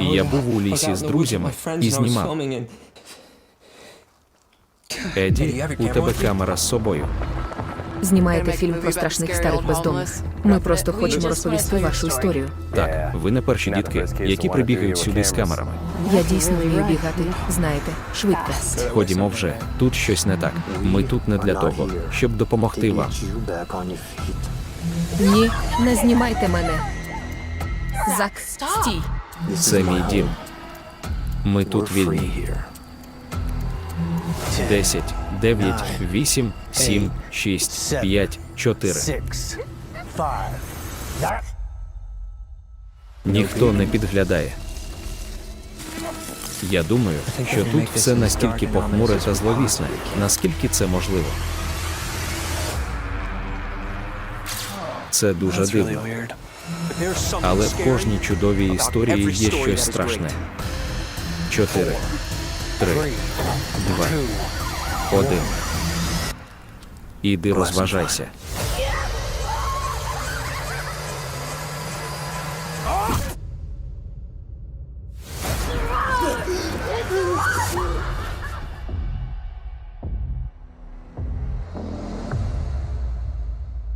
І я був у лісі з друзями і знімав. Еді, у тебе камера з собою. Знімаєте фільм про страшних старих бездомних. Ми просто хочемо розповісти вашу історію. Так, ви не перші дітки, які прибігають сюди з камерами. Я дійсно вмію бігати, знаєте, швидко. Ходімо вже. Тут щось не так. Ми тут не для того, щоб допомогти вам. Ні, не знімайте мене. Зак, стій. Це мій дім. Ми тут вільні. 10, 9, 8, 7, 6, 5, 4. Ніхто не підглядає. Я думаю, що тут все настільки похмуре та зловісне, наскільки це можливо. Це дуже дивно. Але в кожній чудовій історії є щось страшне. Чотири, три, два, один. Іди розважайся. you